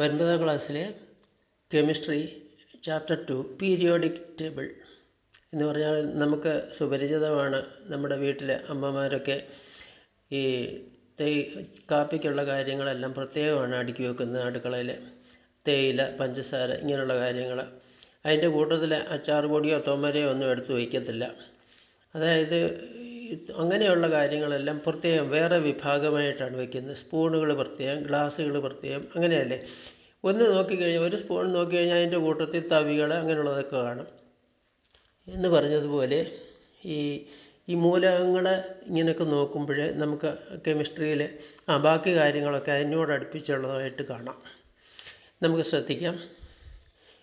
ഒൻപതാം ക്ലാസ്സിലെ chemistry chapter two periodic table എന്ന് പറഞ്ഞാൽ നമുക്ക് സുപരിചിതമാണ് നമ്മുടെ വീട്ടിലെ അമ്മമാരൊക്കെ ഈ തേ കാപ്പിക്കുള്ള കാര്യങ്ങളെല്ലാം പ്രത്യേകമാണ് അടുക്കി വെക്കുന്നത് അടുക്കളയിൽ തേയില പഞ്ചസാര ഇങ്ങനെയുള്ള കാര്യങ്ങൾ. അതിന്റെ കൂട്ടത്തിൽ അച്ചാർ പൊടിയോ തോമരയോ ഒന്നും എടുത്ത് വയ്ക്കത്തില്ല. അതായത് അങ്ങനെയുള്ള കാര്യങ്ങളെല്ലാം പ്രത്യേകം വേറെ വിഭാഗമായിട്ടാണ് വയ്ക്കുന്നത് സ്പൂണുകൾ പ്രത്യേകം ഗ്ലാസ്സുകൾ പ്രത്യേകം അങ്ങനെയല്ലേ? ഒന്ന് നോക്കിക്കഴിഞ്ഞാൽ ഒരു സ്പൂൺ നോക്കിക്കഴിഞ്ഞാൽ അതിന്റെ കൂട്ടത്തിൽ തവികൾ അങ്ങനെയുള്ളതൊക്കെ കാണും. എന്ന് പറഞ്ഞതുപോലെ ഈ ഈ മൂലകങ്ങൾ ഇങ്ങനെയൊക്കെ നോക്കുമ്പോൾ നമുക്ക് കെമിസ്ട്രിയിൽ ആ ബാക്കി കാര്യങ്ങളൊക്കെ അതിനോട് അടുപ്പിച്ചുള്ളതായിട്ട് കാണാം. നമുക്ക് ശ്രദ്ധിക്കാം.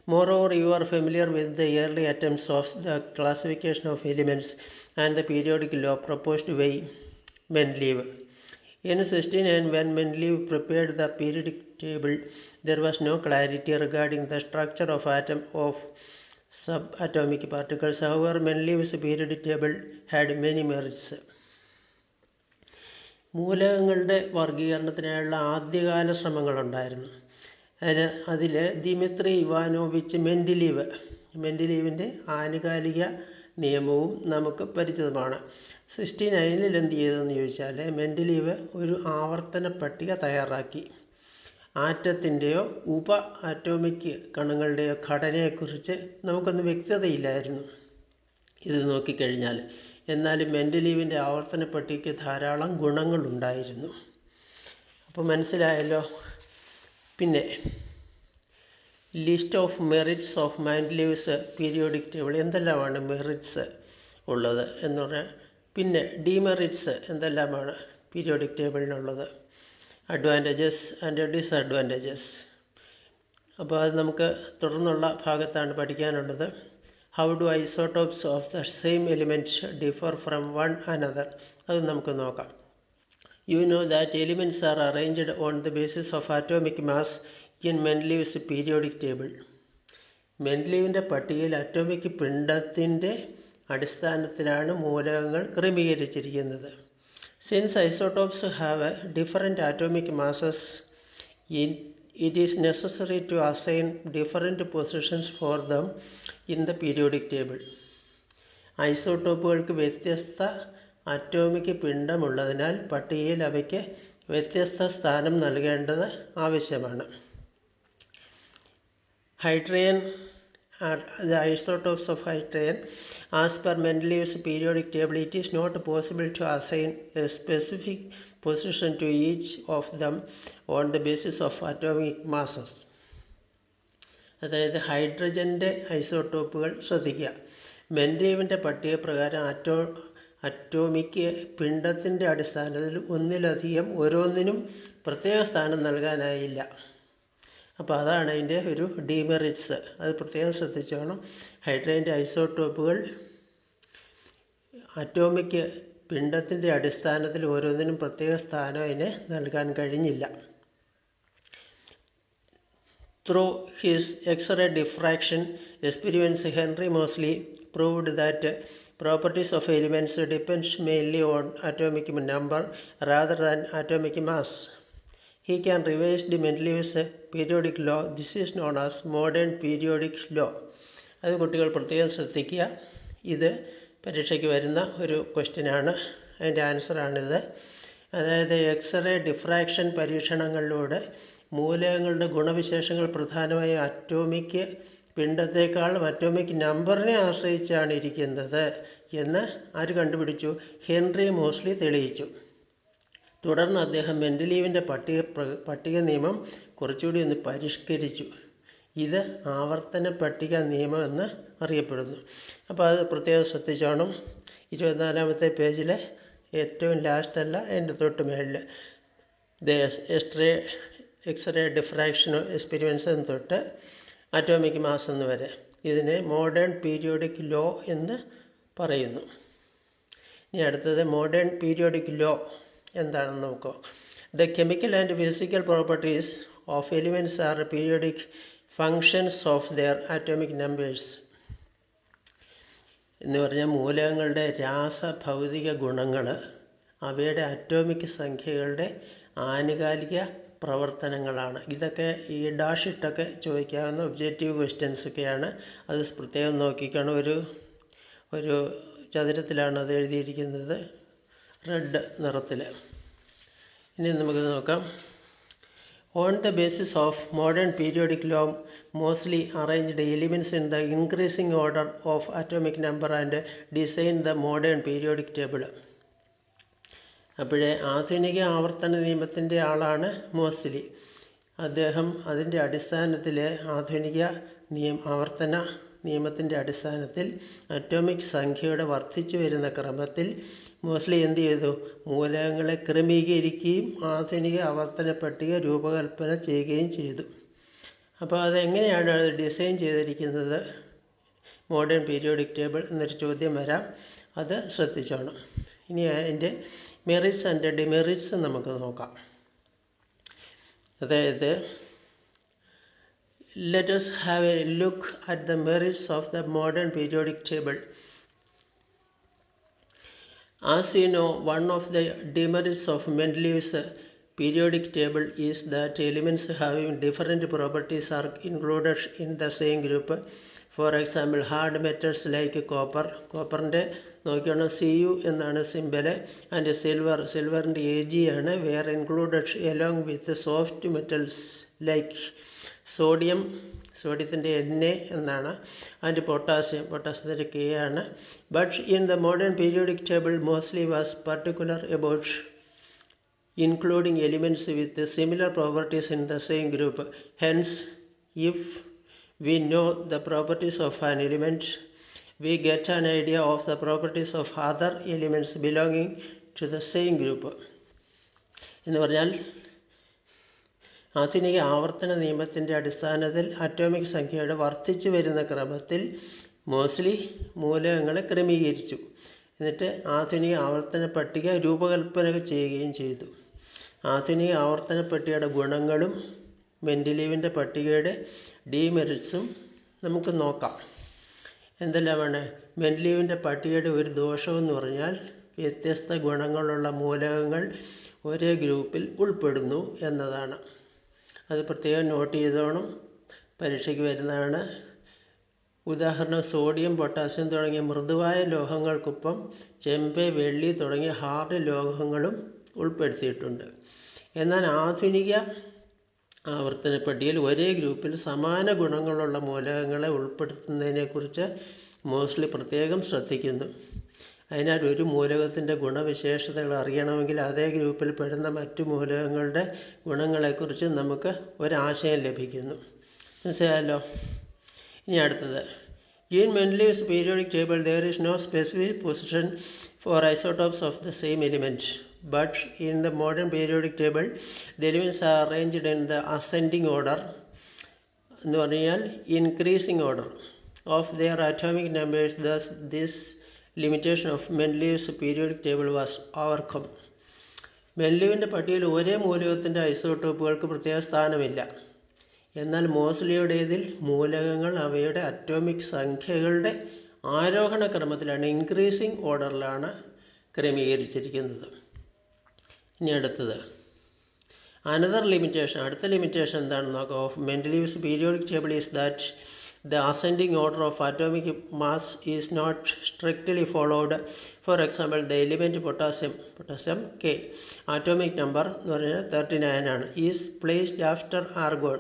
Moreover, you are familiar with the early attempts of the classification of elements and the periodic law proposed by Mendeleev. In 1609, when Mendeleev prepared the periodic table, there was no clarity regarding the structure of atom of subatomic particles. However, Mendeleev's periodic table had many merits. മൂലകങ്ങളുടെ വർഗീകരണത്തിനായുള്ള ആദ്യകാല ശ്രമങ്ങളുണ്ടായിരുന്നു അതിന് അതിൽ Dmitri Ivanovich മെൻഡിലീവ് മെൻഡിലീവിന്റെ ആനുകാലിക നിയമവും നമുക്ക് പരിചിതമാണ്. Sixty നയനിൽ എന്ത് ചെയ്തതെന്ന് ചോദിച്ചാൽ മെൻഡിലീവ് ഒരു ആവർത്തന പട്ടിക തയ്യാറാക്കി. ആറ്റത്തിന്റെയോ ഉപ ആറ്റോമിക് കണങ്ങളുടെയോ ഘടനയെക്കുറിച്ച് നമുക്കൊന്നും വ്യക്തതയില്ലായിരുന്നു. ഇത് നോക്കിക്കഴിഞ്ഞാൽ എന്നാലും മെൻഡലീവിന്റെ ആവർത്തന പട്ടികയ്ക്ക് ധാരാളം ഗുണങ്ങളുണ്ടായിരുന്നു. അപ്പോൾ മനസ്സിലായല്ലോ? പിന്നെ list of merits of Mendeleev's periodic table എന്തെല്ലാമാണ് മെറിറ്റ്സ് ഉള്ളത് എന്ന് പറഞ്ഞാൽ പിന്നെ ഡിമെറിറ്റ്സ് എന്തെല്ലാമാണ് പീരിയോഡിക് ടേബിളിനുള്ളത് അഡ്വാന്റേജസ് ആൻഡ് ഡിസ്അഡ്വാന്റേജസ് അപ്പോൾ അത് നമുക്ക് തുടർന്നുള്ള ഭാഗത്താണ് പഠിക്കാനുള്ളത്. How do isotopes of the same elements differ from one another അത് നമുക്ക് നോക്കാം. You know that elements are arranged on the basis of atomic mass in Mendeleev's periodic table. മെൻഡലീവിന്റെ പട്ടികയിൽ അറ്റോമിക് പിണ്ഡത്തിന്റെ അടിസ്ഥാനത്തിലാണ് മൂലകങ്ങൾ ക്രമീകരിച്ചിരിക്കുന്നത് since isotopes have a different atomic masses in it is necessary to assign different positions for them in the periodic table ഐസോട്ടോപ്പുകൾക്ക് വ്യത്യസ്ത atomic പിണ്ഡമുള്ളതിനാൽ പട്ടികയിൽ അവയ്ക്ക് വ്യത്യസ്ത സ്ഥാനം നൽകേണ്ടത് ആവശ്യമാണ്. Hydrogen the isotopes of hydrogen as per Mendeleev's periodic table it is not possible to assign a specific position to each of them on the basis of atomic masses അതായത് ഹൈഡ്രജന്റെ ഐസോട്ടോപ്പുകൾ ശ്രദ്ധിക്കുക. മെൻഡലീവിന്റെ പട്ടിക പ്രകാരം അറ്റോ അറ്റോമിക് പിണ്ഡത്തിന്റെ അടിസ്ഥാനത്തിൽ ഒന്നിലധികം ഓരോന്നിനും പ്രത്യേക സ്ഥാനം നൽകാനായില്ല. അപ്പോൾ അതാണ് അതിന്റെ ഒരു ഡീമെറിറ്റ്സ് അത് പ്രത്യേകം ശ്രദ്ധിച്ചോണം ഹൈഡ്രൈന്റെ ഐസോട്ടോപ്പുകൾ അറ്റോമിക് പിണ്ഡത്തിന്റെ അടിസ്ഥാനത്തിൽ ഓരോന്നിനും പ്രത്യേക സ്ഥാനം അതിന് നൽകാൻ കഴിഞ്ഞില്ല. Through his X-ray diffraction experience Henry Moseley proved that properties of elements depends mainly on atomic number rather than atomic mass. He can revise the Mendeleev's periodic law. This is known as modern periodic law. അത് കുട്ടികൾ പ്രത്യേകം ശ്രദ്ധിക്കുക ഇത് പരീക്ഷയ്ക്ക് വരുന്ന ഒരു ക്വസ്റ്റ്യനാണ് അതിന്റെ ആൻസറാണിത് അതായത് എക്സ്റേ ഡിഫ്രാക്ഷൻ പരീക്ഷണങ്ങളിലൂടെ മൂലകങ്ങളുടെ ഗുണവിശേഷങ്ങൾ പ്രധാനമായും അറ്റോമിക് പിണ്ഡത്തേക്കാളും അറ്റോമിക് നമ്പറിനെ ആശ്രയിച്ചാണ് ഇരിക്കുന്നത് എന്ന് ആര് കണ്ടുപിടിച്ചു? ഹെൻറി മോസ്ലി തെളിയിച്ചു. തുടർന്ന് അദ്ദേഹം മെൻഡലീവിന്റെ പട്ടിക പട്ടിക നിയമം കുറച്ചുകൂടി ഒന്ന് പരിഷ്കരിച്ചു. ഇത് ആവർത്തന പട്ടിക നിയമം എന്ന് അറിയപ്പെടുന്നു. അപ്പോൾ അത് പ്രത്യേകം ശ്രദ്ധിച്ചോണം. ഇരുപത്തിനാലാമത്തെ പേജിലെ ഏറ്റവും ലാസ്റ്റല്ല എന്റെ തൊട്ട് മേളിൽ എക്സ്റേ എക്സ്റേ ഡിഫ്രാക്ഷൻ എക്സ്പീരിയൻസ് തൊട്ട് അറ്റോമിക് മാസ് എന്ന് വരെ. ഇതിനെ മോഡേൺ പീരിയോഡിക് ലോ എന്ന് പറയുന്നു. ഇനി അടുത്തത് മോഡേൺ പീരിയോഡിക് ലോ എന്താണെന്ന് നോക്കൂ. The chemical and physical properties of elements are periodic functions of their atomic numbers എന്ന് പറഞ്ഞാൽ മൂലകങ്ങളുടെ രാസഭൗതിക ഗുണങ്ങൾ അവയുടെ അറ്റോമിക് സംഖ്യകളുടെ ആനുകാലിക പ്രവർത്തനങ്ങളാണ്. ഇതൊക്കെ ഈ ഡാഷ് ഇട്ടൊക്കെ ചോദിക്കാവുന്ന ഒബ്ജക്റ്റീവ് ക്വസ്റ്റ്യൻസ് ഒക്കെയാണ്. അത് പ്രത്യേകം നോക്കിക്കണം. ഒരു ഒരു ചതുരത്തിലാണ് അത് എഴുതിയിരിക്കുന്നത്. റെഡ് നിറത്തിൽ ഇനി നമുക്ക് നോക്കാം. On the basis of modern periodic law mostly arranged elements in the increasing order of atomic number and design the modern periodic table അപ്പോഴേ ആധുനിക ആവർത്തന നിയമത്തിന്റെ ആളാണ് മോസ്ലി അദ്ദേഹം അതിന്റെ അടിസ്ഥാനത്തിൽ ആധുനിക നിയമ ആവർത്തന നിയമത്തിന്റെ അടിസ്ഥാനത്തിൽ അറ്റോമിക് സംഖ്യയുടെ വർദ്ധിച്ചു വരുന്ന ക്രമത്തിൽ മോസ്ലി എന്ത് ചെയ്തു? മൂലകങ്ങളെ ക്രമീകരിക്കുകയും ആധുനിക ആവർത്തന പട്ടിക രൂപകൽപ്പന ചെയ്യുകയും ചെയ്തു. അപ്പോൾ അതെങ്ങനെയാണ് അത് ഡിസൈൻ ചെയ്തിരിക്കുന്നത്? മോഡേൺ പീരിയോഡിക് ടേബിൾ എന്നൊരു ചോദ്യം വരാം. അത് ശ്രദ്ധിച്ചോണം. ഇനി അതിന്റെ മെറിറ്റ്സ് ആൻഡ് ഡിമെറിറ്റ്സ് നമുക്ക് നോക്കാം അതായത് let us have a look at the merits of the modern periodic table. As you know, one of the demerits of Mendeleev's periodic table is that elements having different properties are included in the same group. For example hard metals like copper കോപ്പറിൻ്റെ നോക്കിയാണ് C U എന്നാണ് symbol and silver സിൽവറിന്റെ A G ആണ്. Were included along with soft metals like sodium സോഡിയത്തിന്റെ N A എന്നാണ്. And potassium പൊട്ടാസ്യത്തിന്റെ K ആണ്. But in the modern periodic table mostly was particular about including elements with similar properties in the same group hence if we know the properties of an element, we get an idea of the properties of other elements belonging to the same group. എന്ന് പറഞ്ഞാൽ ആധുനിക ആവർത്തന നിയമത്തിന്റെ അടിസ്ഥാനത്തിൽ atomic സംഖ്യയുടെ വർദ്ധിച്ചു വരുന്ന ക്രമത്തിൽ മോസ്റ്റ്ലി മൂലകങ്ങളെ ക്രമീകരിച്ചു. എന്നിട്ട് ആധുനിക ആവർത്തന പട്ടിക രൂപകൽപ്പന ചെയ്യുകയും ചെയ്തു. ആധുനിക ആവർത്തന പട്ടികയുടെ ഗുണങ്ങളും മെൻഡലീവിന്റെ പട്ടികയുടെ ഡീമെറിറ്റ്സും നമുക്ക് നോക്കാം. എന്തെല്ലാമാണ്? മെൻലീവിന്റെ പട്ടികയുടെ ഒരു ദോഷമെന്ന് പറഞ്ഞാൽ വ്യത്യസ്ത ഗുണങ്ങളുള്ള മൂലകങ്ങൾ ഒരേ ഗ്രൂപ്പിൽ ഉൾപ്പെടുന്നു എന്നതാണ്. അത് പ്രത്യേകം നോട്ട് ചെയ്തോണം. പരീക്ഷയ്ക്ക് വരുന്നതാണ്. ഉദാഹരണം സോഡിയം പൊട്ടാസ്യം തുടങ്ങിയ മൃദുവായ ലോഹങ്ങൾക്കൊപ്പം ചെമ്പ് വെള്ളി തുടങ്ങിയ ഹാർഡ് ലോഹങ്ങളും ഉൾപ്പെടുത്തിയിട്ടുണ്ട്. എന്നാൽ ആധുനിക ആവർത്തന പട്ടികയിൽ ഒരേ ഗ്രൂപ്പിൽ സമാന ഗുണങ്ങളുള്ള മൂലകങ്ങളെ ഉൾപ്പെടുത്തുന്നതിനെക്കുറിച്ച് മോസ്റ്റ്ലി പ്രത്യേകം ശ്രദ്ധിക്കുന്നു. അതിനാൽ ഒരു മൂലകത്തിന്റെ ഗുണവിശേഷതകൾ അറിയണമെങ്കിൽ അതേ ഗ്രൂപ്പിൽ പെടുന്ന മറ്റു മൂലകങ്ങളുടെ ഗുണങ്ങളെക്കുറിച്ച് നമുക്ക് ഒരാശയം ലഭിക്കുന്നു. മനസ്സിലായല്ലോ? ഇനി അടുത്തത്. In Mendeleev's periodic table there is no specific position for isotopes of the same element but in the modern periodic table the elements are arranged in the ascending order. എന്ന് പറഞ്ഞാൽ increasing order of their atomic numbers thus this limitation of Mendeleev's periodic table was overcome മെൻലീവിന്റെ പട്ടികയിൽ ഒരേ മൂലകത്തിന്റെ ഐസോട്ടോപ്പുകൾക്ക് പ്രത്യേക സ്ഥാനമില്ല. എന്നാൽ മോസ്ലിയുടേതിൽ മൂലകങ്ങൾ അവയുടെ അറ്റോമിക് സംഖ്യകളുടെ ആരോഹണ ക്രമത്തിലാണ് ഇൻക്രീസിങ് ഓർഡറിലാണ് ക്രമീകരിച്ചിരിക്കുന്നത്. ഇനി അടുത്തത്. അനദർ ലിമിറ്റേഷൻ അടുത്ത ലിമിറ്റേഷൻ എന്താണെന്ന് നോക്കാം. Of Mendeleev's periodic table is that the ascending order of atomic mass is not strictly followed for example the element potassium potassium K atomic number എന്ന് പറഞ്ഞാൽ തേർട്ടി നയൻ ആണ് is placed after argon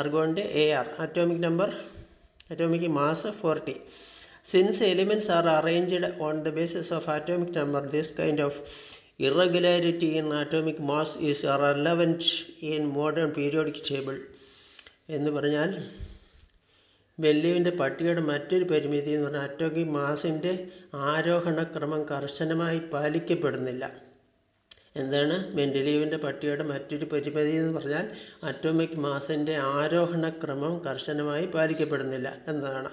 ആർഗോണിന്റെ A R atomic number atomic mass forty since elements are arranged on the basis of atomic number this kind of irregularity in atomic mass is relevant in modern periodic table എന്ന് പറഞ്ഞാൽ വെല്ലുവിന്റെ പട്ടികയുടെ മറ്റൊരു പരിമിതി എന്ന് പറഞ്ഞാൽ atomic മാസിന്റെ ആരോഹണക്രമം കർശനമായി പാലിക്കപ്പെടുന്നില്ല. എന്താണ്? മെൻഡലീവിന്റെ പട്ടികയുടെ മറ്റൊരു പരിമിതി എന്ന് പറഞ്ഞാൽ അറ്റോമിക് മാസിന്റെ ആരോഹണക്രമം കർശനമായി പാലിക്കപ്പെടുന്നില്ല എന്നതാണ്.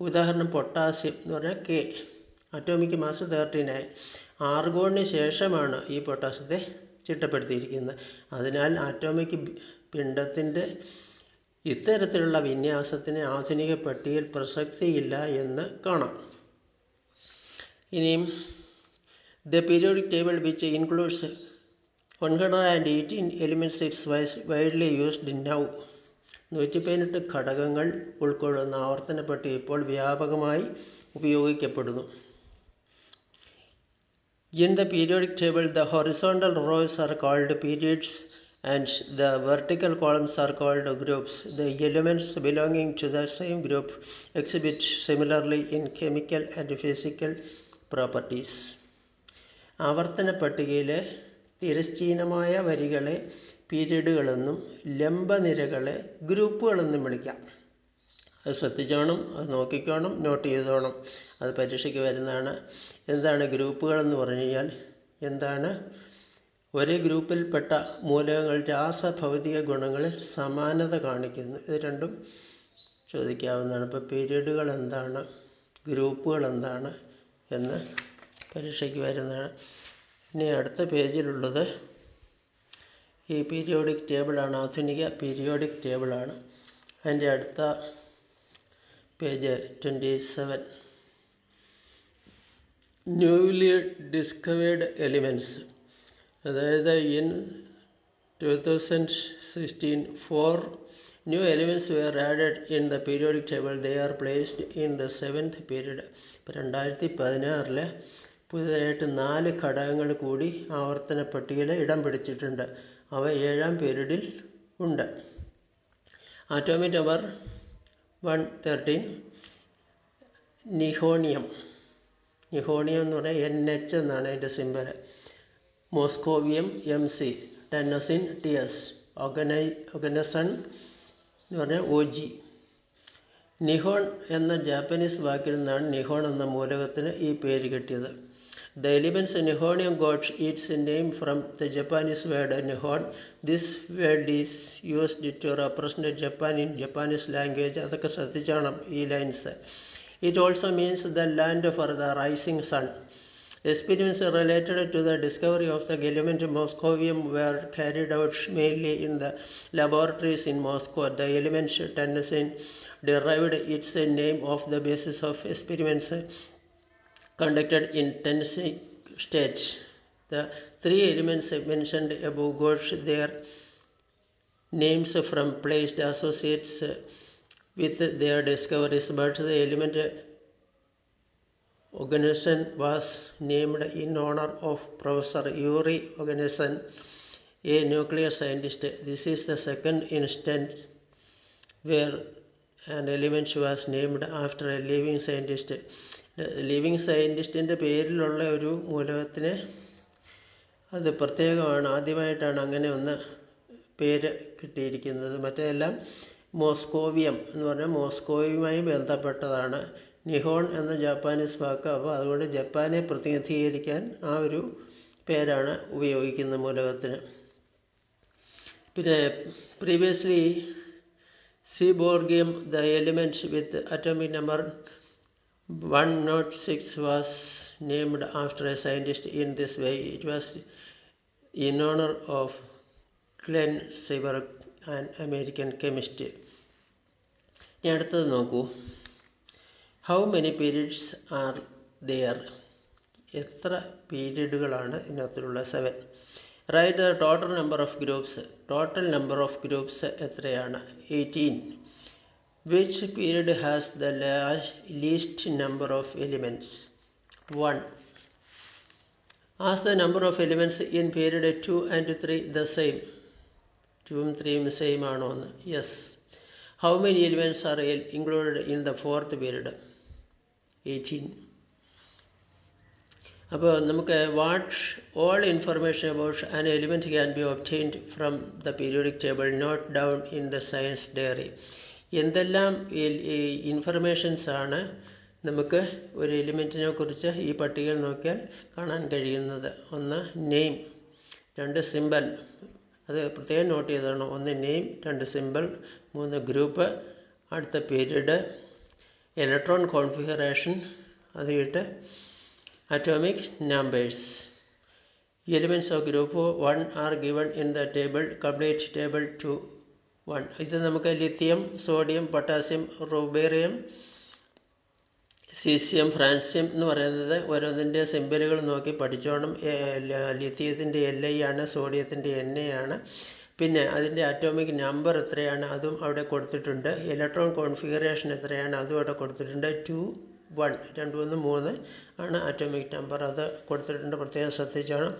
ഉദാഹരണം പൊട്ടാസ്യം എന്ന് പറഞ്ഞാൽ K atomic mass thirteen nine ആർഗോണിന് ശേഷമാണ് ഈ പൊട്ടാസ്യത്തെ ചിട്ടപ്പെടുത്തിയിരിക്കുന്നത്. അതിനാൽ ആറ്റോമിക് പിണ്ഡത്തിന്റെ ഇത്തരത്തിലുള്ള വിന്യാസത്തിന് ആധുനിക പട്ടികയിൽ പ്രസക്തിയില്ല എന്ന് കാണാം. ഇനിയും the periodic table which includes one hundred and eighteen elements it's wise widely used now. നൂറ്റി പതിനെട്ട് ഘടകങ്ങൾ ഉൾക്കൊള്ളുന്ന ആവർത്തന പട്ടിക ഇപ്പോൾ വ്യാപകമായി ഉപയോഗിക്കപ്പെടുന്നു. In the periodic table, the horizontal rows are called periods and the vertical columns are called groups. The elements belonging to the same group exhibit similarly in chemical and physical properties. ആവർത്തന പട്ടികയിലെ തിരശ്ചീനമായ വരികളെ പീരീഡുകളെന്നും ലംബനിരകളെ ഗ്രൂപ്പുകളെന്നും വിളിക്കാം അത് ശ്രദ്ധിച്ചോണം അത് നോക്കിക്കോണം not ചെയ്തോണം അത് പരീക്ഷയ്ക്ക് വരുന്നതാണ്. എന്താണ് ഗ്രൂപ്പുകളെന്ന് പറഞ്ഞു കഴിഞ്ഞാൽ എന്താണ്? ഒരേ ഗ്രൂപ്പിൽപ്പെട്ട മൂലകങ്ങൾ രാസഭൗതിക ഗുണങ്ങളിൽ സമാനത കാണിക്കുന്നു. ഇത് രണ്ടും ചോദിക്കാവുന്നതാണ്. ഇപ്പോൾ പീരീഡുകൾ എന്താണ്? ഗ്രൂപ്പുകൾ എന്താണ്? എന്ന് പരീക്ഷയ്ക്ക് വരുന്നതാണ്. ഇനി അടുത്ത പേജിലുള്ളത് ഈ പീരിയോഡിക് ടേബിളാണ്. ആധുനിക പീരിയോഡിക് ടേബിളാണ്. അതിന്റെ അടുത്ത page twenty seven. Newly discovered elements അതായത് in two thousand sixteen four new elements were added in the periodic table they are placed in the seventh period ഇപ്പോൾ രണ്ടായിരത്തി പതിനാറിൽ പുതിയതായിട്ട് നാല് ഘടകങ്ങൾ കൂടി ആവർത്തന പട്ടികയിൽ ഇടം പിടിച്ചിട്ടുണ്ട്. അവ ഏഴാം പീരീഡിൽ ഉണ്ട്. Atomic number one thirteen nihonium nihonium എന്ന് പറഞ്ഞാൽ എൻ എച്ച് എന്നാണ് അതിന്റെ symbol moscovium M C. Tennessine T S ഒഗനൈ oganesson എന്ന് പറഞ്ഞാൽ ഒ ജി നിഹോൺ എന്ന ജാപ്പനീസ് വാക്കിൽ നിന്നാണ് നിഹോൺ എന്ന മൂലകത്തിന് ഈ പേര് കിട്ടിയത്. The elements nihonium got its name from the Japanese word Nihon. This word is used to represent Japan in Japanese language. അതൊക്കെ ശ്രദ്ധിച്ചോണം ഈ lines. It also means the land for the rising sun. Experiments related to the discovery of the element moscovium were carried out mainly in the laboratories in Moscow. The element Tennessee derived its name of the basis of experiments conducted in Tennessee state. The three elements mentioned above got their names from placed associates with their discoveries, but the element organization was named in honor of Professor Yuri Organization, a nuclear scientist. This is the second instance where an element was named after a living scientist. Living സയന്റിസ്റ്റിന്റെ പേരിലുള്ള ഒരു മൂലകത്തിന് അത് പ്രത്യേകമാണ് ആദ്യമായിട്ടാണ് അങ്ങനെ ഒന്ന് പേര് കിട്ടിയിരിക്കുന്നത് മറ്റേതെല്ലാം moscovium എന്ന് പറഞ്ഞാൽ മോസ്കോയുമായി ബന്ധപ്പെട്ടതാണ്. നിഹോൺ എന്ന ജാപ്പാനീസ് വാക്ക്. അപ്പോൾ അതുകൊണ്ട് ജപ്പാനെ പ്രതിനിധീകരിക്കാൻ ആ ഒരു പേരാണ് ഉപയോഗിക്കുന്ന മൂലകത്തിന്. പിന്നെ previously seaborgium the elements with atomic number one nought six was named after a scientist in this way it was in honour of Glenn Seaborg and American chemist ഇനി അടുത്തത് നോക്കൂ. How many periods are there എത്ര പീരീഡുകളാണ് ഇതിനകത്തുള്ള seven right the total number of groups total number of groups എത്രയാണ്? Eighteen which period has the least number of elements one as the number of elements in period two and three the same ടൂവും ത്രീയും same ആണോ എന്ന്. Yes how many elements are L included in the fourth period eighteen അപ്പോൾ നമുക്ക് what all information about an element can be obtained from the periodic table note down in the science diary എന്തെല്ലാം informations ആണ് നമുക്ക് ഒരു എലിമെന്റിനെ കുറിച്ച് ഈ പട്ടികയിൽ നോക്കിയാൽ കാണാൻ കഴിയുന്നത്? ഒന്ന് നെയിം രണ്ട് സിമ്പൽ അത് പ്രത്യേകം നോട്ട് ചെയ്തതാണ്. ഒന്ന് നെയിം രണ്ട് സിമ്പിൾ മൂന്ന് ഗ്രൂപ്പ് അടുത്ത പീരീഡ് ഇലക്ട്രോൺ കോൺഫിഗറേഷൻ അത് കഴിഞ്ഞിട്ട് atomic numbers elements of group one are given in the table complete table two one ഇത് നമുക്ക് lithium sodium potassium rubidium caesium francium എന്ന് പറയുന്നത് ഓരോന്നിന്റെ സിംബലുകൾ നോക്കി പഠിച്ചോണം. ലിഥിയത്തിന്റെ എൽ ഐ ആണ് സോഡിയത്തിന്റെ എൻ എ ആണ്. പിന്നെ അതിന്റെ അറ്റോമിക് നമ്പർ എത്രയാണ് അതും അവിടെ കൊടുത്തിട്ടുണ്ട്. ഇലക്ട്രോൺ കോൺഫിഗറേഷൻ എത്രയാണ് അതും അവിടെ കൊടുത്തിട്ടുണ്ട്. ടു വൺ രണ്ട് മൂന്ന് മൂന്ന് ആണ് അറ്റോമിക് നമ്പർ അത് കൊടുത്തിട്ടുണ്ട്. പ്രത്യേകം ശ്രദ്ധിച്ചോണം.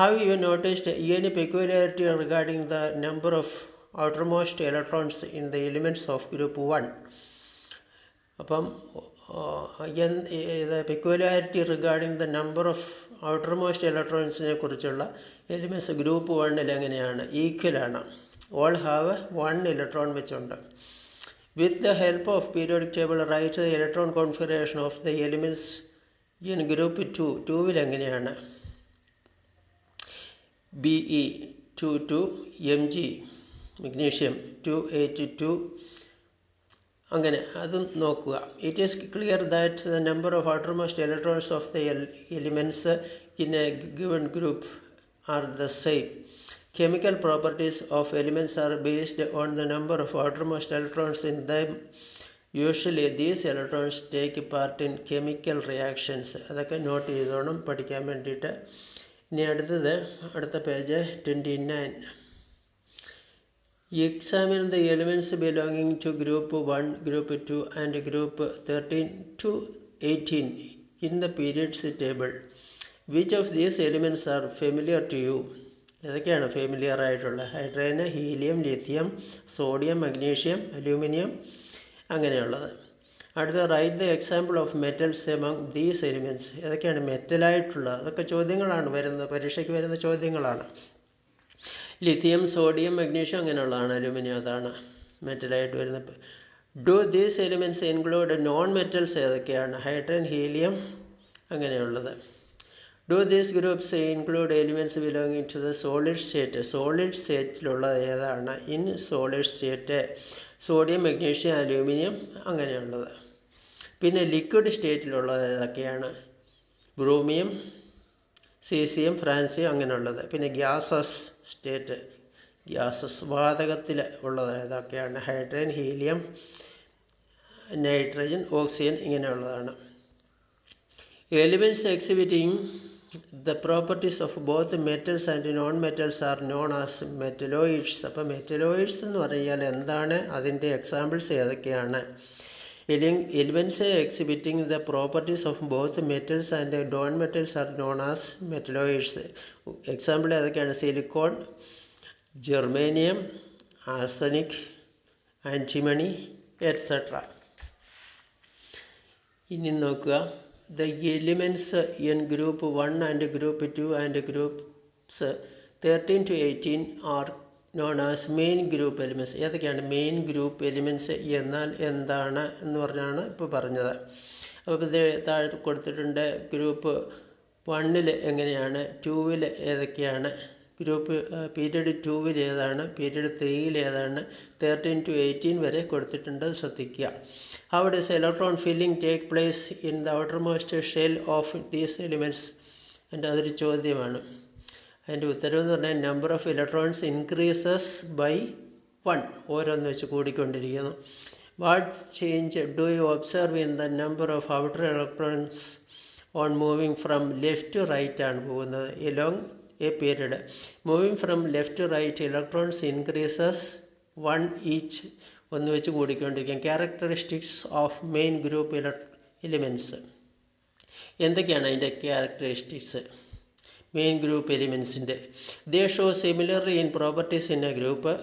How you noticed any peculiarity regarding the number of outermost electrons in the elements of group one അപ്പം ഇത് peculiarity regarding the number of outermost ഇലക്ട്രോൺസിനെ കുറിച്ചുള്ള എലിമെൻസ് ഗ്രൂപ്പ് വണ്ണിൽ എങ്ങനെയാണ്? ഈക്വലാണ് all have one electron വെച്ചുണ്ട്. With the help of periodic table write the electron configuration of the elements in group two ടൂവിൽ എങ്ങനെയാണ്? B E two two M G magnesium two eight two അങ്ങനെ അതും നോക്കുക. It is clear that the number of outermost electrons of the elements in a given group are the same chemical properties of elements are based on the number of outermost electrons in them. Usually these electrons take part in chemical reactions അതൊക്കെ note ചെയ്തോണം പഠിക്കാൻ വേണ്ടിയിട്ട്. ഇനി അടുത്തത് അടുത്ത page twenty nine examine the elements belonging to group one group two and group thirteen to eighteen in the periods table which of these elements are familiar to you ഏതൊക്കെയാണ് familiar ആയിട്ടുള്ള? ഹൈഡ്രജന് helium lithium sodium magnesium aluminium അങ്ങനെയുള്ളത്. അടുത്ത write the example of metals among these elements ഏതൊക്കെയാണ് മെറ്റലായിട്ടുള്ളത് അതൊക്കെ ചോദ്യങ്ങളാണ് വരുന്നത് പരീക്ഷയ്ക്ക് വരുന്ന ചോദ്യങ്ങളാണ്. ലിഥിയം സോഡിയം മഗ്നീഷ്യം അങ്ങനെയുള്ളതാണ് അലുമിനിയം അതാണ് മെറ്റലായിട്ട് വരുന്നത്. Do these elements include non metals ഏതൊക്കെയാണ്? ഹൈഡ്രജൻ ഹീലിയം അങ്ങനെയുള്ളത്. Do these groups include elements belonging to the solid state solid സ്റ്റേറ്റിലുള്ളത് ഏതാണ്? In solid state sodium magnesium aluminium അങ്ങനെയുള്ളത്. പിന്നെ ലിക്വിഡ് സ്റ്റേറ്റിലുള്ളത് ഏതൊക്കെയാണ്? ബ്രൂമിയം സീസിയം ഫ്രാൻസിയം അങ്ങനെയുള്ളത്. പിന്നെ ഗ്യാസസ് സ്റ്റേറ്റ് ഗ്യാസസ് വാതകത്തിൽ ഉള്ളത്. ഏതൊക്കെയാണ് hydrogen helium nitrogen oxygen ഇങ്ങനെയുള്ളതാണ്. Elements exhibiting the properties of both metals and non metals are known as metalloids. അപ്പോൾ മെറ്റലോയിഡ്സ് എന്ന് പറഞ്ഞാൽ എന്താണ്? അതിന്റെ എക്സാമ്പിൾസ് ഏതൊക്കെയാണ്? എലി elements exhibiting the properties of both metals and non metals are known as metalloids example ഏതൊക്കെയാണ് silicon germanium arsenic antimony etcetera ഇനി നോക്കുക. The elements in group 1 and group 2 and groups 13 to 18 are known as main group elements ഏതൊക്കെയാണ് main group elements എന്നാൽ എന്താണ് എന്ന് പറഞ്ഞാണ് ഇപ്പോൾ പറഞ്ഞത്. അപ്പോൾ ഇത് താഴെ കൊടുത്തിട്ടുണ്ട് ഗ്രൂപ്പ് വണ്ണിൽ എങ്ങനെയാണ് ടൂവിൽ ഏതൊക്കെയാണ് ഗ്രൂപ്പ് പീരീഡ് ടൂവിൽ ഏതാണ് പീരീഡ് ത്രീയിൽ ഏതാണ് തേർട്ടീൻ ടു എയ്റ്റീൻ വരെ കൊടുത്തിട്ടുണ്ട്. ശ്രദ്ധിക്കുക. How electron filling take place in the outer most shell of these elements എന്റെ അതൊരു ചോദ്യമാണ്. അതിന്റെ ഉത്തരവ് എന്ന് പറഞ്ഞാൽ number of electrons increases by one ഓരോന്ന് വെച്ച് കൂടിക്കൊണ്ടിരിക്കുന്നു. What change do you observe in the number of outer electrons on moving from left to right ആണ് പോകുന്നത്? Along a period moving from left to right electrons increases one each ഒന്ന് വെച്ച് കൂടിക്കൊണ്ടിരിക്കും characteristics of main group elements എന്തൊക്കെയാണ് അതിന്റെ characteristics main group എലിമെൻസിന്റെ they show similarly in properties in a group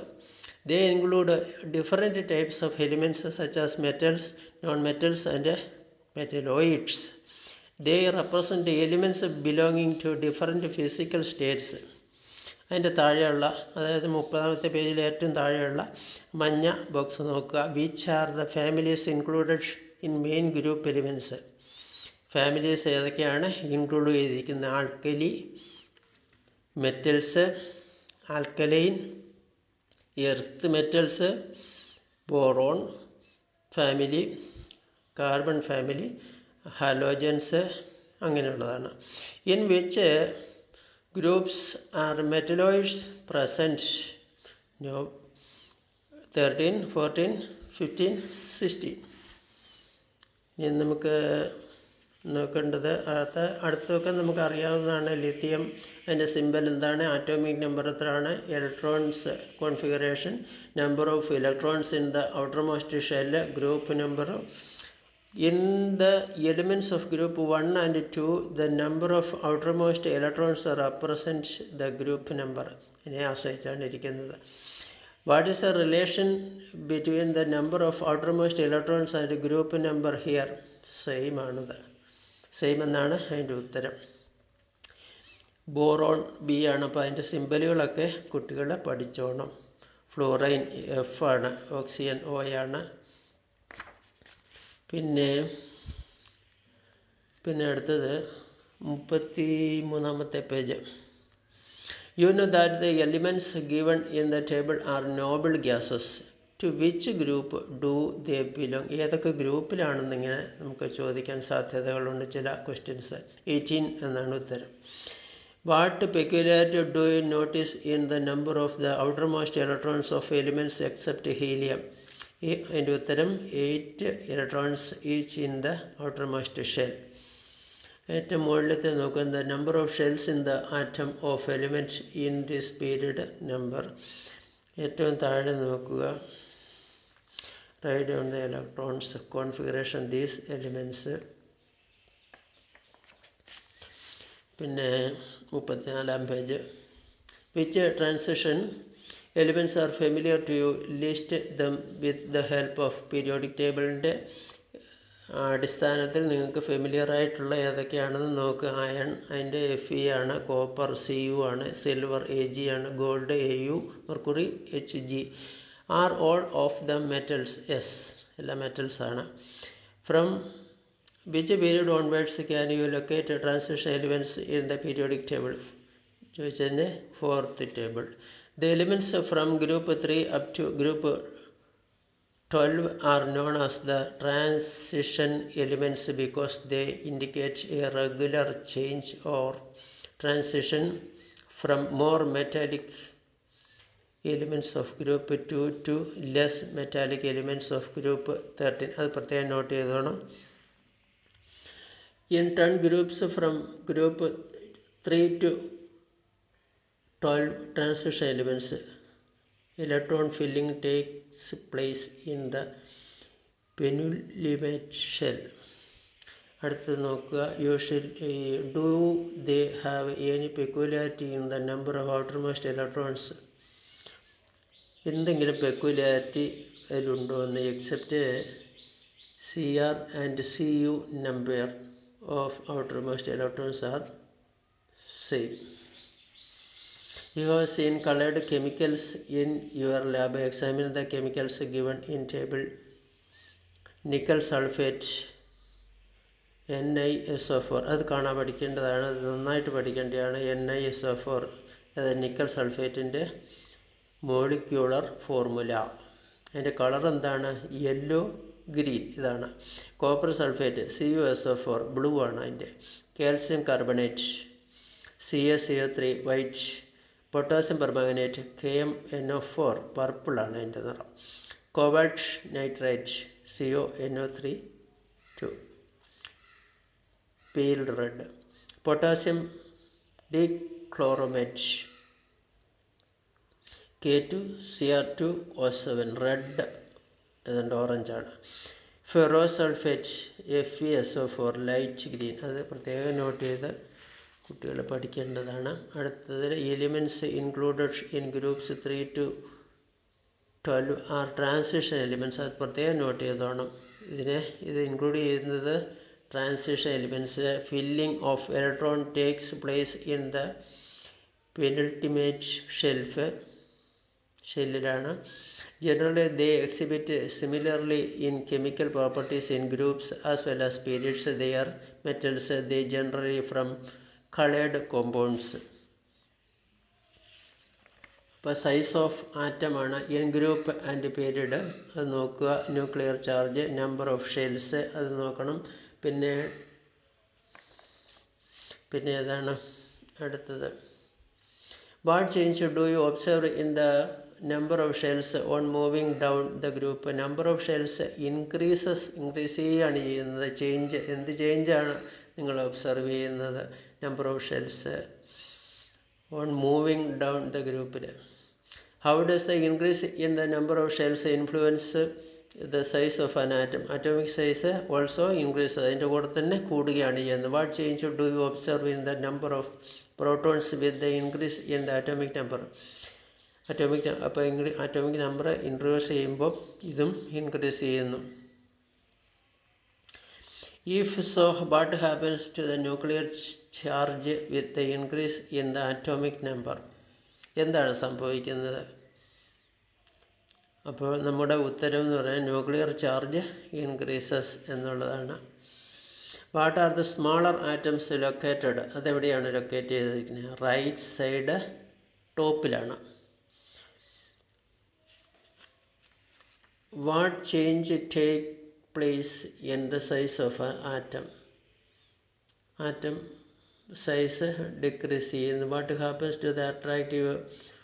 they include different types of elements such as metals non metals and metalloids they represent elements belonging to different physical states അതിന്റെ താഴെയുള്ള അതായത് മുപ്പതാമത്തെ പേജിൽ ഏറ്റവും താഴെയുള്ള മഞ്ഞ box നോക്കുക. Which are the families included in main group elements families ഏതൊക്കെയാണ് ഇൻക്ലൂഡ് ചെയ്തിരിക്കുന്ന alkali metals alkaline earth metals boron family carbon family halogens അങ്ങനെയുള്ളതാണ്. In which groups are metalloids present no 13 14 15 16 ഇനി നമുക്ക് നോക്കേണ്ടത്. അടുത്ത അടുത്തൊക്കെ നമുക്ക് അറിയാവുന്നതാണ് ലിത്തിയം അതിന്റെ സിമ്പൽ എന്താണ് ആറ്റോമിക് നമ്പർ എത്രയാണ് electrons configuration number of electrons in the outermost shell group number. In the elements of group one and two the number of outermost electrons represent the group number. ഇതിനെ ആശ്രയിച്ചാണ് ഇരിക്കുന്നത്. What is the relation between the number of outermost electrons and group number here? Same ആണിത്. Same എന്നാണ് അതിന്റെ ഉത്തരം. Boron B ആണ്. അപ്പോൾ അതിന്റെ സിമ്പലുകളൊക്കെ കുട്ടികൾ പഠിച്ചോണം. ഫ്ലോറൈൻ എഫ് ആണ്. ഓക്സിജൻ ഒ ആണ്. പിന്നെ പിന്നെ അടുത്തത് മുപ്പത്തി മൂന്നാമത്തെ page. You know that the elements given in the table are noble gases to which group do they belong ഏതൊക്കെ ഗ്രൂപ്പിലാണെന്നിങ്ങനെ നമുക്ക് ചോദിക്കാൻ സാധ്യതകളുണ്ട് ചില ക്വസ്റ്റ്യൻസ് എയ്റ്റീൻ എന്നാണ് ഉത്തരം. What peculiarity do you notice in the number of the outer most electrons of elements except helium അതിന്റെ ഉത്തരം eight electrons each in the outer most shell ഏറ്റവും മുകളിലത്തെ നോക്കുന്ന number of shells in the atom of element in this period number ഏറ്റവും താഴെ നോക്കുക. Write on the electrons configuration these elements പിന്നെ മുപ്പത്തിനാലാം page. Which transition elements are familiar to you list them with the help of periodic ടേബിളിന്റെ അടിസ്ഥാനത്തിൽ നിങ്ങൾക്ക് familiar ആയിട്ടുള്ള ഏതൊക്കെയാണെന്ന് നോക്കുക അയൺ അതിന്റെ എഫ് ഇ ആണ് കോപ്പർ സി യു ആണ് സിൽവർ എ ജി ആണ് gold A U mercury H G are all of the metals yes എല്ലാ മെറ്റൽസ് ആണ്. From which period onwards can you locate transition elements in the periodic table ചോദിച്ചതിന്റെ fourth table the elements from group three up to group 12 are known as the transition elements because they indicate a regular change or transition from more metallic elements of group 2 to less metallic elements of group 13 അത് പ്രത്യേകം note ചെയ്തോണം in 10 groups from group 3 to 12 transition elements electron filling takes place in the penultimate shell അടുത്തത് നോക്കുക usual do they have any peculiarity in the number of outermost electrons എന്തെങ്കിലും peculiarity അതിലുണ്ടോ എന്ന് except C R and C U number of outer most electrons are same you have seen coloured chemicals in your lab examine the chemicals given in table nickel sulphate N I S O four അത് കാണാൻ പഠിക്കേണ്ടതാണ് നന്നായിട്ട് പഠിക്കേണ്ടതാണ് N I S O four അത് nickel സൾഫേറ്റിന്റെ molecular formula. അതിന്റെ colour എന്താണ്? Yellow green. ഇതാണ്. Copper sulphate C U S O four blue ആണ് അതിന്റെ. Calcium carbonate C S C O three white. Potassium permanganate K M N O four പർപ്പിളാണ് അതിന്റെ നിറം. Cobalt nitrate C O N O three two pale red. Potassium dichromate K two C R two O seven red ഏതാണ്ട് ഓറഞ്ചാണ് ferrous sulphate F E S O four light green അത് പ്രത്യേകം note ചെയ്ത് കുട്ടികൾ പഠിക്കേണ്ടതാണ്. അടുത്തത് elements included in groups three to twelve are transition elements അത് പ്രത്യേകം note ചെയ്തോണം. ഇതിനെ ഇത് ഇൻക്ലൂഡ് ചെയ്യുന്നത് transition elements filling of electron takes place in the penultimate shell ഷെല്ലിലാണ് generally they exhibit similarly in chemical properties in groups as well as periods they are metals they generally form coloured compounds ഇപ്പോൾ size of ആറ്റമാണ് in group and period അത് നോക്കുക. Nuclear charge number of shells അത് നോക്കണം. പിന്നെ പിന്നെ ഏതാണ് അടുത്തത്? What change do you observe in the number of shells on moving down the group number of shells increases increase ചെയ്യുകയാണ് ചെയ്യുന്നത്. ചേഞ്ച് എന്ത് ചേഞ്ചാണ് നിങ്ങൾ ഒബ്സർവ് ചെയ്യുന്നത്? Number of shells on moving down the ഗ്രൂപ്പിൽ how does the increase in the number of shells influence the size of an atom atomic size also increase അതിന്റെ കൂടെ തന്നെ കൂടുകയാണ് ചെയ്യുന്നത്. What change do you observe in the number of protons with the increase in the atomic number atomic അപ്പോൾ atomic number increase ചെയ്യുമ്പോൾ ഇതും increase ചെയ്യുന്നു. If so what happens to the nuclear charge with the increase in the atomic number എന്താണ് സംഭവിക്കുന്നത്? അപ്പോൾ നമ്മുടെ ഉത്തരം എന്ന് പറയുന്നത് ന്യൂക്ലിയർ ചാർജ് ഇൻക്രീസസ് എന്നുള്ളതാണ്. What are the smaller atoms located അതെവിടെയാണ് ലൊക്കേറ്റ് ചെയ്തിരിക്കുന്നത്? Right side ടോപ്പിലാണ് what change take place in the size of atom atom size decrease ചെയ്യുന്നു what happens to the attractive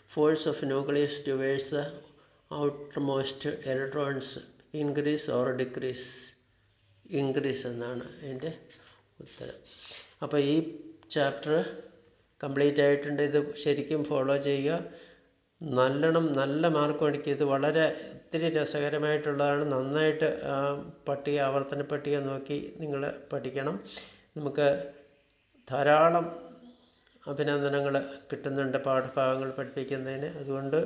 force of nucleus towards the outermost electrons increase or decrease increase എന്നാണ് എന്റെ ഉത്തരം. അപ്പോൾ ഈ chapter complete ആയിട്ടുണ്ട്. ഇത് ശരിക്കും follow ചെയ്യുക. നല്ലോണം നല്ല മാർക്ക് മേടിക്കുക ഇത് വളരെ ഒത്തിരി രസകരമായിട്ടുള്ളതാണ്. നന്നായിട്ട് പട്ടിക ആവർത്തന പട്ടിക നോക്കി നിങ്ങൾ പഠിക്കണം. നമുക്ക് ധാരാളം അഭിനന്ദനങ്ങൾ കിട്ടുന്നുണ്ട് പാഠഭാഗങ്ങൾ പഠിപ്പിക്കുന്നതിന്. അതുകൊണ്ട്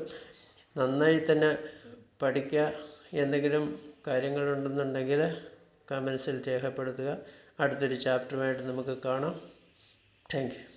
നന്നായി തന്നെ പഠിക്കുക. എന്തെങ്കിലും കാര്യങ്ങളുണ്ടെന്നുണ്ടെങ്കിൽ കമൻസിൽ രേഖപ്പെടുത്തുക. അടുത്തൊരു ചാപ്റ്ററുമായിട്ട് നമുക്ക് കാണാം. Thank you.